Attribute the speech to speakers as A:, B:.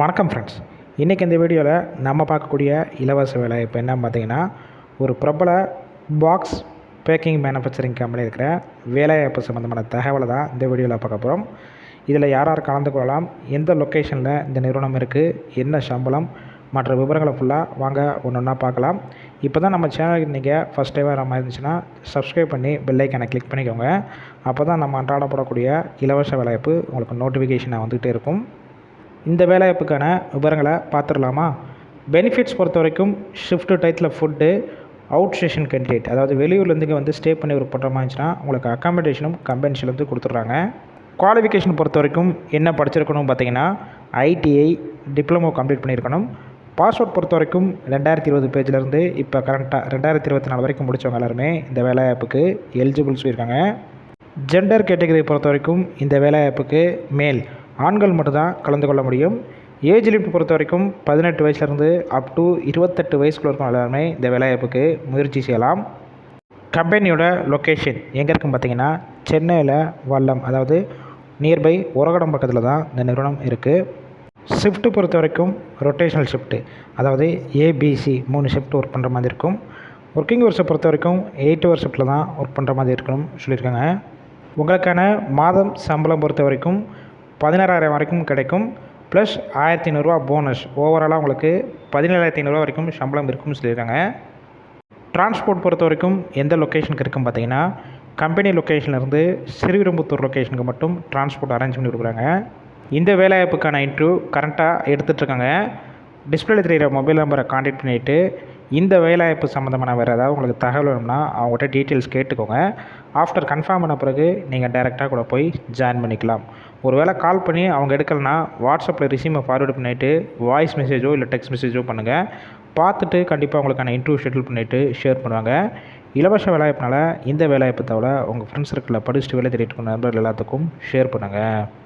A: வணக்கம் ஃப்ரெண்ட்ஸ் இன்றைக்கி இந்த வீடியோவில் நம்ம பார்க்கக்கூடிய இலவச வேலை இப்போ என்ன பார்த்தீங்கன்னா ஒரு பிரபல பாக்ஸ் பேக்கிங் மேனுஃபேக்சரிங் கம்பெனி இருக்கிற வேலைவாய்ப்பு சம்மந்தமான தகவலை தான் இந்த வீடியோவில் பார்க்க போகிறோம் இதில் யார் யார் கலந்து கொள்ளலாம் எந்த லொக்கேஷனில் இந்த நிறுவனம் இருக்குது என்ன சம்பளம் மற்ற விவரங்களை ஃபுல்லாக வாங்க ஒன்று ஒன்றா பார்க்கலாம். இப்போ தான் நம்ம சேனலுக்கு நீங்கள் ஃபஸ்ட் வர மாதிரி இருந்துச்சுன்னா சப்ஸ்கிரைப் பண்ணி பெல்லைக்கனை கிளிக் பண்ணிக்கோங்க. அப்போ தான் நம்ம அன்றாட போடக்கூடிய இலவச வேலைவாய்ப்பு உங்களுக்கு நோட்டிஃபிகேஷனாக வந்துகிட்டே இருக்கும். இந்த வேலைவாய்ப்புக்கான விவரங்களை பார்த்துடலாமா? பெனிஃபிட்ஸ் பொறுத்த வரைக்கும் ஷிஃப்ட்டு டயத்தில் ஃபுட்டு அவுட் ஸ்டேஷன் கேண்டிடேட் அதாவது வெளியூர்லேருந்து வந்து ஸ்டே பண்ணி ஒரு பண்ணுற மாதிரி இருந்துச்சுன்னா உங்களுக்கு அக்காமடேஷனும் கம்பெனிஸ்லேருந்து கொடுத்துட்றாங்க. குவாலிஃபிகேஷன் பொறுத்த வரைக்கும் என்ன படிச்சிருக்கணும் பார்த்தீங்கன்னா ஐடிஐ டிப்ளமோ கம்ப்ளீட் பண்ணியிருக்கணும். பாஸ்போர்ட் பொறுத்த வரைக்கும் ரெண்டாயிரத்தி இருபது பேஜ்லேருந்து இப்போ கரண்ட்டாக ரெண்டாயிரத்தி இருபத்தி நாலு வரைக்கும் முடித்தவங்க எல்லாருமே இந்த வேலைவாய்ப்புக்கு எலிஜிபிள் இருக்காங்க ஜெண்டர் கேட்டகரி பொறுத்த வரைக்கும் இந்த வேலைவாய்ப்புக்கு மேல் ஆண்கள் மட்டும்தான் கலந்து கொள்ள முடியும். ஏஜ் லிமிட் பொறுத்த வரைக்கும் பதினெட்டு வயசுலேருந்து அப் டு இருபத்தெட்டு வயசுக்குள்ள இருக்கும் எல்லாருமே இந்த வேலைவாய்ப்புக்கு முயற்சி செய்யலாம். கம்பெனியோட லொக்கேஷன் எங்கே இருக்குன்னு பார்த்தீங்கன்னா சென்னையில் வல்லம் அதாவது நியர்பை உரகடம் பக்கத்தில் தான் இந்த நிறுவனம் இருக்குது ஷிஃப்ட்டு பொறுத்த வரைக்கும் ரொட்டேஷனல் ஷிஃப்ட்டு அதாவது ஏபிசி மூணு ஷிஃப்ட் ஒர்க் பண்ணுற மாதிரி இருக்கும். ஒர்க்கிங் ஹவர்ஸை பொறுத்த வரைக்கும் எயிட் ஹவர் ஷிஃப்ட்டில் தான் ஒர்க் பண்ணுற மாதிரி இருக்கணும்னு சொல்லியிருக்காங்க. உங்களுக்கான மாதம் சம்பளம் பொறுத்த வரைக்கும் பதினாறாயிரம் வரைக்கும் கிடைக்கும். ப்ளஸ் ஆயிரத்தி ஐநூறுரூவா போனஸ் ஓவராலாக உங்களுக்கு பதினேழாயிரத்தி ஐநூறுரூவா வரைக்கும் சம்பளம் இருக்கும்னு சொல்லியிருக்காங்க. டிரான்ஸ்போர்ட் பொறுத்த வரைக்கும் எந்த லொக்கேஷனுக்கு இருக்குன்னு பார்த்தீங்கன்னா கம்பெனி லொக்கேஷன்லேருந்து ஸ்ரீவிரும்புத்தூர் லொக்கேஷனுக்கு மட்டும் டிரான்ஸ்போர்ட் அரேஞ்ச் பண்ணி கொடுக்குறாங்க. இந்த வேலைவாய்ப்புக்கான இன்டர்வியூ கரண்ட்டாக எடுத்துகிட்ருக்காங்க டிஸ்பிளேல தெரிகிற மொபைல் நம்பரை காண்டாக்ட் பண்ணிவிட்டு இந்த வேலைவாய்ப்பு சம்மந்தமான வேறு ஏதாவது உங்களுக்கு தகவல் வேணும்னா அவங்ககிட்ட டீட்டெயில்ஸ் கேட்டுக்கோங்க. ஆஃப்டர் கன்ஃபார்ம் பண்ண பிறகு நீங்கள் டைரெக்டாக கூட போய் ஜாயின் பண்ணிக்கலாம். ஒரு வேளை கால் பண்ணி அவங்க எடுக்கலைன்னா வாட்ஸ்அப்பில் ரிசீமை ஃபார்வேர்டு பண்ணிவிட்டு வாய்ஸ் மெசேஜோ இல்லை டெக்ஸ்ட் மெசேஜோ பண்ணுங்கள் பார்த்துட்டு கண்டிப்பாக உங்களுக்கான இன்டர்வியூ ஷெட்யூல் பண்ணிவிட்டு ஷேர் பண்ணுவாங்க. இலவச வேலைவாய்ப்புனால இந்த வேலைவாய்ப்பு தவிர உங்கள் ஃப்ரெண்ட்ஸ் சர்க்கிளில் படிச்சுட்டு வேலை தேடிட்டு இருக்கிற நண்பர்கள் எல்லாத்துக்கும் ஷேர் பண்ணுங்கள்